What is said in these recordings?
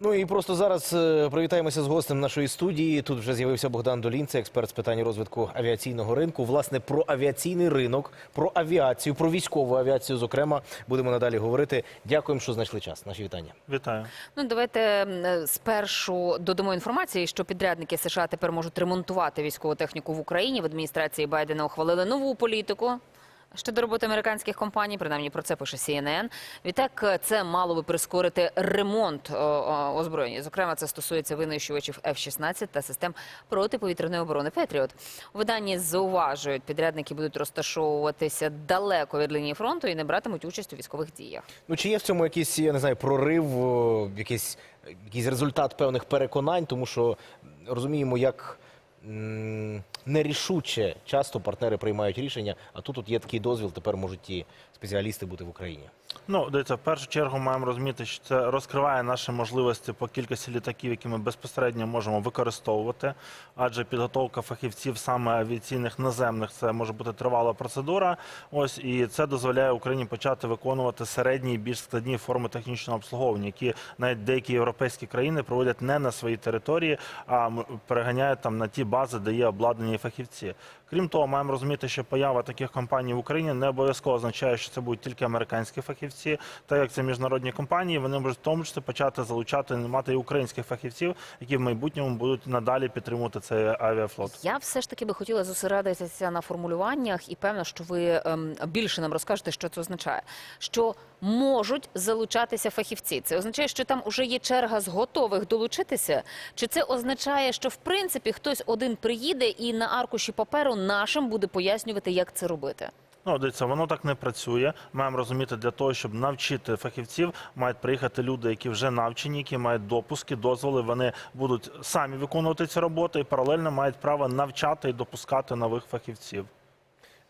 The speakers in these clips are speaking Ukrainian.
Ну і просто зараз е, привітаємося з гостем нашої студії. Тут вже з'явився Богдан Долін, це експерт з питань розвитку авіаційного ринку. Власне, про авіаційний ринок, про авіацію, про військову авіацію. Зокрема, будемо надалі говорити. Дякуємо, що знайшли час. Наші вітання. Вітаю. Ну, давайте спершу додамо інформації, що підрядники США тепер можуть ремонтувати військову техніку в Україні. В адміністрації Байдена ухвалили нову політику. Щодо роботи американських компаній, принаймні про це пише CNN. Відтак, це мало би прискорити ремонт озброєння. Зокрема, це стосується винищувачів F-16 та систем протиповітряної оборони Петріот. У виданні зауважують, підрядники будуть розташовуватися далеко від лінії фронту і не братимуть участь у військових діях. Ну чи є в цьому якийсь, я не знаю, прорив, якийсь, якийсь результат певних переконань, тому що розуміємо, як нерішуче. Часто партнери приймають рішення, а тут от є такий дозвіл, тепер можуть ті спеціалісти бути в Україні. Ну, дивіться, в першу чергу маємо розуміти, що це розкриває наші можливості по кількості літаків, які ми безпосередньо можемо використовувати. Адже підготовка фахівців саме авіаційних наземних це може бути тривала процедура. Ось і це дозволяє Україні почати виконувати середні і більш складні форми технічного обслуговування, які навіть деякі європейські країни проводять не на своїй території, а переганяють там на ті бази, де є обладнані фахівці. Крім того, маємо розуміти, що поява таких компаній в Україні не обов'язково означає, що це будуть тільки американські фахівці. Так як це міжнародні компанії, вони можуть в тому числі почати залучати мати і українських фахівців, які в майбутньому будуть надалі підтримувати цей авіафлот. Я все ж таки би хотіла зосередитися на формулюваннях, і певно, що ви ем, більше нам розкажете, що це означає. Що можуть залучатися фахівці. Це означає, що там уже є черга з готових долучитися. Чи це означає, що в принципі хтось один приїде і на аркуші паперу нашим буде пояснювати, як це робити? Ну, дивіться, воно так не працює. Маємо розуміти, для того, щоб навчити фахівців, мають приїхати люди, які вже навчені, які мають допуски, дозволи. Вони будуть самі виконувати ці роботи і паралельно мають право навчати і допускати нових фахівців.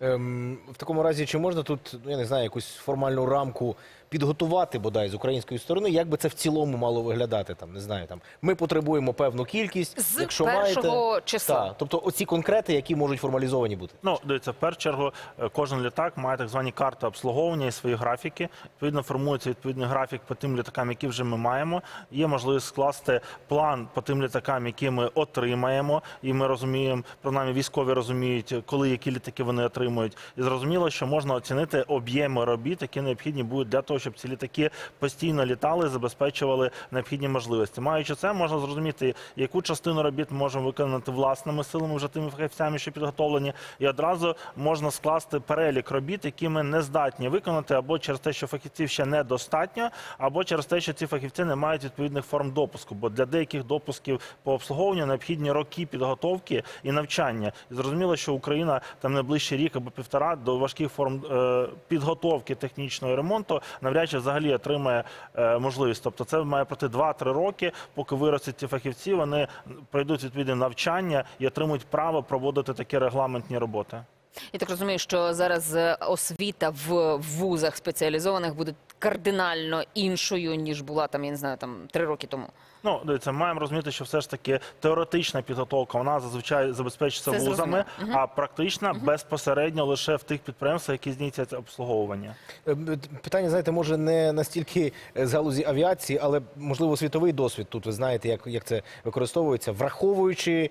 Ем, в такому разі, чи можна тут, ну, я не знаю, якусь формальну рамку підготувати бодай з української сторони, як би це в цілому мало виглядати? Там не знаю, там ми потребуємо певну кількість, З якщо першого маєте числа. Так, тобто оці конкрети, які можуть формалізовані бути. Ну, дивіться, в першу чергу, е, кожен літак має так звані карти обслуговування і свої графіки. Відповідно, формується відповідний графік по тим літакам, які вже ми маємо. Є можливість скласти план по тим літакам, які ми отримаємо, і ми розуміємо, принаймні військові розуміють, коли які літаки вони отримують. І зрозуміло, що можна оцінити об'єми робіт, які необхідні будуть для того, щоб ці літаки постійно літали, забезпечували необхідні можливості. Маючи це, можна зрозуміти, яку частину робіт ми можемо виконати власними силами, вже тими фахівцями, що підготовлені, і одразу можна скласти перелік робіт, які ми не здатні виконати, або через те, що фахівців ще недостатньо, або через те, що ці фахівці не мають відповідних форм допуску. Бо для деяких допусків по обслуговуванню необхідні роки підготовки і навчання. І зрозуміло, що Україна там найближчий рік або півтора до важких форм е, підготовки технічного ремонту навряд чи взагалі отримає е, можливість. Тобто це має пройти 2-3 роки, поки виростуть ці фахівці, вони пройдуть відповідне навчання і отримують право проводити такі регламентні роботи. Я так розумію, що зараз е, освіта в вузах спеціалізованих буде кардинально іншою ніж була там, я не знаю, там три роки тому. Ну, дивіться, маємо розуміти, що все ж таки теоретична підготовка вона зазвичай забезпечується Це вузами, зрозуміло. а практична безпосередньо лише в тих підприємствах, які здійснюють обслуговування. Е, Питання, знаєте, може не настільки е, з галузі авіації, але можливо світовий досвід. Тут ви знаєте, як, як це використовується, враховуючи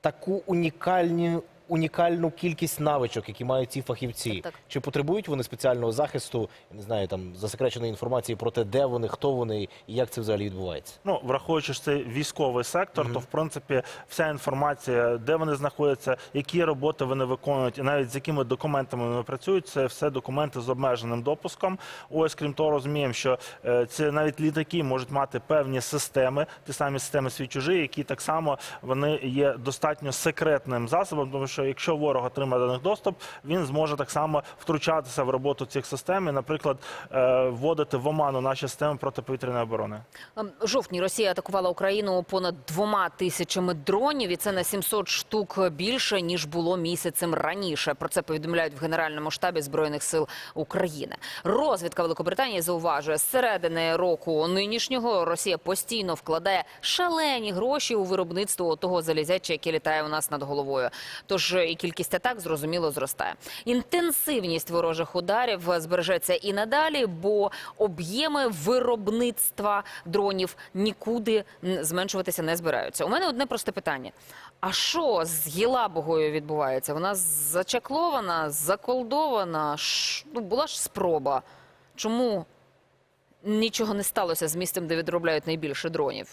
таку унікальну. Унікальну кількість навичок, які мають ці фахівці, Так, так. чи потребують вони спеціального захисту, я не знаю, там засекреченої інформації про те, де вони, хто вони і як це взагалі відбувається? Ну, враховуючи, що це військовий сектор, то в принципі вся інформація, де вони знаходяться, які роботи вони виконують, і навіть з якими документами вони працюють, це все документи з обмеженим допуском. Ось крім того, розуміємо, що е, це навіть літаки можуть мати певні системи, ті самі системи свій чужі, які так само вони є достатньо секретним засобом, тому що якщо ворог отримає до них доступ, він зможе так само втручатися в роботу цих систем і, наприклад, е, вводити в оману наші системи протиповітряної оборони. Ем, жовтні Росія атакувала Україну понад двома тисячами дронів, і це на 700 штук більше ніж було місяцем раніше. Про це повідомляють в Генеральному штабі збройних сил України. Розвідка Великобританії зауважує, з середини року нинішнього Росія постійно вкладає шалені гроші у виробництво того залізяча, яке літає у нас над головою. Тож Тож і кількість атак зрозуміло зростає. Інтенсивність ворожих ударів збережеться і надалі, бо об'єми виробництва дронів нікуди зменшуватися не збираються. У мене одне просте питання: а що з Єлабугою відбувається? Вона зачаклована, заколдована. Ну, була ж спроба. Чому нічого не сталося з місцем, де відробляють найбільше дронів?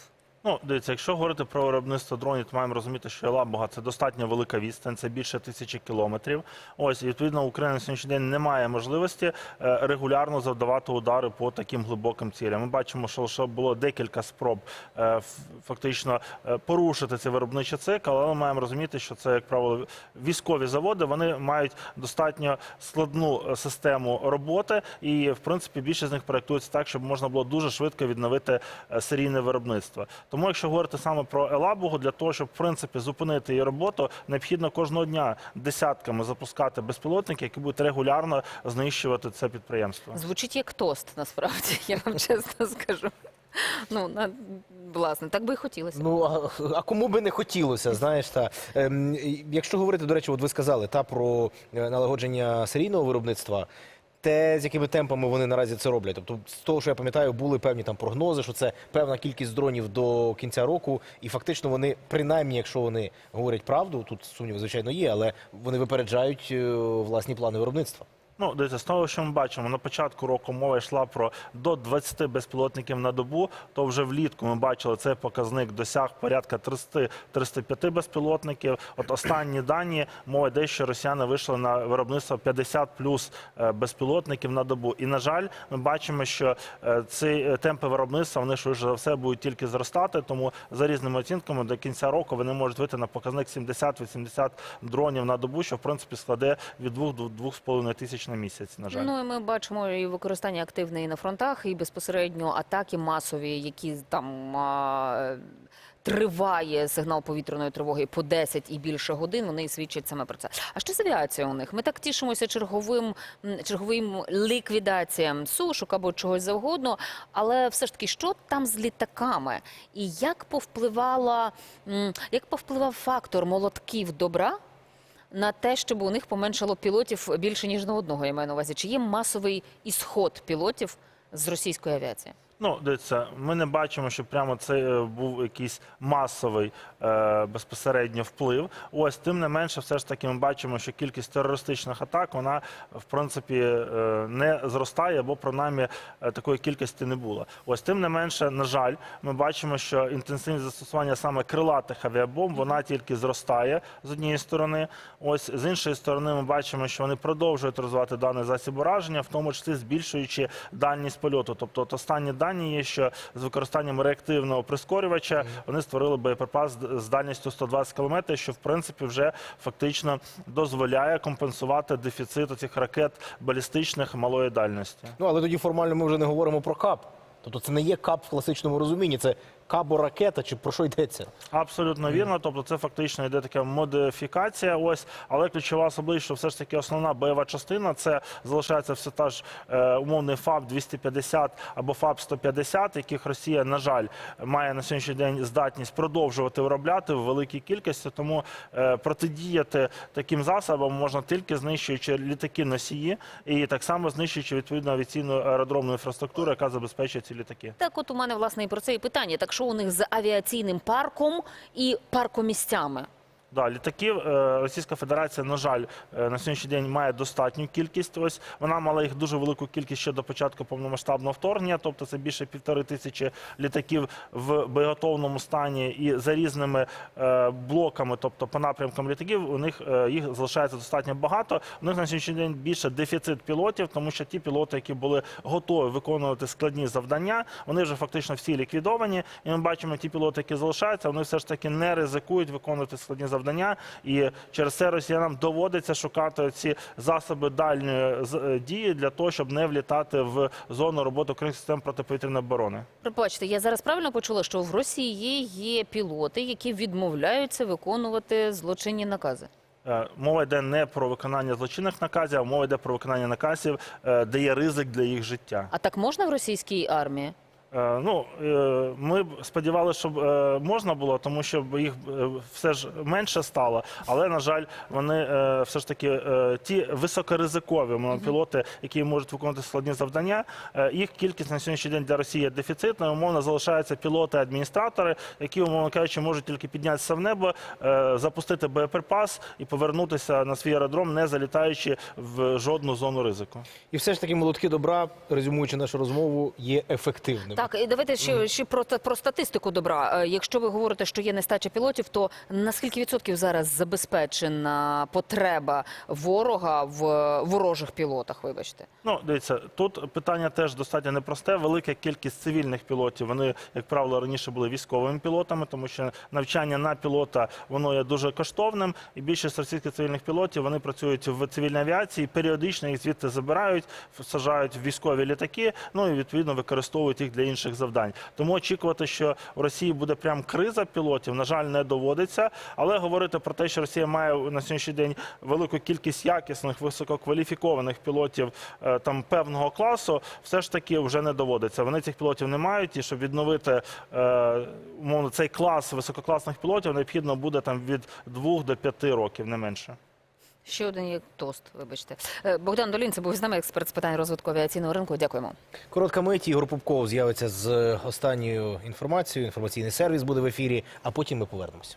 Ну, дивіться, якщо говорити про виробництво дронів, то маємо розуміти, що Елабуга це достатньо велика відстань, це більше тисячі кілометрів. Ось і відповідно Україна на сьогоднішній день не має можливості е, регулярно завдавати удари по таким глибоким цілям. Ми бачимо, що лише було декілька спроб е, фактично е, порушити цей виробничий цикл, але ми маємо розуміти, що це, як правило, військові заводи. Вони мають достатньо складну систему роботи, і в принципі більше з них проектується так, щоб можна було дуже швидко відновити серійне виробництво. Тому, якщо говорити саме про Елабугу, для того, щоб в принципі зупинити її роботу, необхідно кожного дня десятками запускати безпілотники, які будуть регулярно знищувати це підприємство. Звучить як тост, насправді, я вам чесно скажу. Ну, на, власне, так би і хотілося. Ну а, а кому би не хотілося, знаєш, та ем, якщо говорити, до речі, от ви сказали та про е, налагодження серійного виробництва. Те, з якими темпами вони наразі це роблять. Тобто, з того, що я пам'ятаю, були певні там прогнози, що це певна кількість дронів до кінця року, і фактично вони, принаймні, якщо вони говорять правду, тут сумніви, звичайно, є, але вони випереджають е, власні плани виробництва. Ну, дивіться, з того, що ми бачимо, на початку року мова йшла про до 20 безпілотників на добу, то вже влітку ми бачили цей показник досяг порядка 300-305 безпілотників. От останні дані мова йде, що росіяни вийшли на виробництво 50 плюс е, безпілотників на добу. І на жаль, ми бачимо, що е, ці е, темпи виробництва вони швидше за все будуть тільки зростати. Тому за різними оцінками до кінця року вони можуть вийти на показник 70-80 дронів на добу, що в принципі складе від 2 до 2,5 тисяч на місяць. На жаль. Ну і ми бачимо і використання активне і на фронтах, і безпосередньо атаки масові, які там а, триває сигнал повітряної тривоги по 10 і більше годин. Вони свідчать саме про це. А що з авіацією у них? Ми так тішимося черговим черговим ліквідаціям сушок або чогось завгодно. Але все ж таки, що там з літаками? І як повпливала як повпливав фактор молотків добра? На те, щоб у них поменшало пілотів більше ніж на одного. Я маю на увазі. Чи є масовий ісход пілотів з російської авіації? Ну, дивіться, ми не бачимо, що прямо це е, був якийсь масовий е, безпосередньо вплив. Ось тим не менше, все ж таки, ми бачимо, що кількість терористичних атак вона в принципі е, не зростає, або принаймні е, такої кількості не було. Ось тим не менше, на жаль, ми бачимо, що інтенсивність застосування саме крилатих авіабомб вона тільки зростає з однієї сторони. Ось з іншої сторони, ми бачимо, що вони продовжують розвивати даний засіб ураження, в тому числі збільшуючи дальність польоту. Тобто, от останні дані є, що з використанням реактивного прискорювача вони створили боєприпас з дальністю 120 км, що в принципі вже фактично дозволяє компенсувати дефіцит цих ракет балістичних малої дальності. Ну але тоді формально ми вже не говоримо про кап. Тобто це не є кап в класичному розумінні, це кабо-ракета, чи про що йдеться? Абсолютно вірно. Тобто, це фактично йде така модифікація. Ось, але ключова особливість, що все ж таки основна бойова частина це залишається все та ж е, умовний ФАБ 250 або ФАБ 150, яких Росія, на жаль, має на сьогоднішній день здатність продовжувати виробляти в великій кількості. Тому е, протидіяти таким засобам можна тільки знищуючи літаки носії і так само знищуючи відповідно авіаційну аеродромну інфраструктуру, яка забезпечує ці літаки. Так, от у мене власне і про це і питання. Так що у них з авіаційним парком і паркомісцями? Да, літаків е, Російська Федерація, на жаль, е, на сьогоднішній день має достатню кількість. Ось вона мала їх дуже велику кількість ще до початку повномасштабного вторгнення. Тобто це більше півтори тисячі літаків в боєготовному стані і за різними е, блоками, тобто по напрямкам літаків, у них їх залишається достатньо багато. У них на сьогоднішній день більше дефіцит пілотів, тому що ті пілоти, які були готові виконувати складні завдання, вони вже фактично всі ліквідовані. І ми бачимо, ті пілоти, які залишаються, вони все ж таки не ризикують виконувати складні завдання. І через це росіянам доводиться шукати ці засоби дальньої е, дії для того, щоб не влітати в зону роботи українських систем протиповітряної оборони. Пробачте, я зараз правильно почула, що в Росії є пілоти, які відмовляються виконувати злочинні накази. Е, Мова йде не про виконання злочинних наказів, а мова йде про виконання наказів, е, де є ризик для їх життя. А так можна в російській армії? Е, Ну, е, ми сподівалися, щоб е, можна було, тому що їх все ж менше стало. Але, на жаль, вони все ж таки ті високоризикові умовно, пілоти, які можуть виконувати складні завдання, їх кількість на сьогоднішній день для Росії є дефіцитною. Умовно залишаються пілоти-адміністратори, які, умовно кажучи, можуть тільки піднятися в небо, запустити боєприпас і повернутися на свій аеродром, не залітаючи в жодну зону ризику. І все ж таки молотки добра, резюмуючи нашу розмову, є ефективними. Так, і давайте ще, ще про, про статистику добра. Е, Якщо ви говорите, що є нестача пілотів, то на скільки відсотків зараз забезпечена потреба ворога в е, ворожих пілотах? Вибачте. Ну, дивіться, тут питання теж достатньо непросте. Велика кількість цивільних пілотів. Вони, як правило, раніше були військовими пілотами, тому що навчання на пілота воно є дуже коштовним. І більшість російських цивільних пілотів вони працюють в цивільній авіації. Періодично їх звідти забирають, сажають в військові літаки. Ну і відповідно використовують їх для інших завдань. Тому очікувати, що в Росії буде прям криза пілотів, на жаль, не доводиться. Але говорити про те, що Росія має на сьогоднішній день велику кількість якісних, висококваліфікованих пілотів е, там певного класу, все ж таки вже не доводиться. Вони цих пілотів не мають, і щоб відновити е, умовно цей клас висококласних пілотів, необхідно буде там від двох до п'яти років, не менше. Ще один є тост. Вибачте, Е, Богдан Долін, це був з нами експерт з питань розвитку авіаційного ринку. Дякуємо. Коротка мить, Ігор Пупков з'явиться з останньою інформацією. Інформаційний сервіс буде в ефірі, а потім ми повернемося.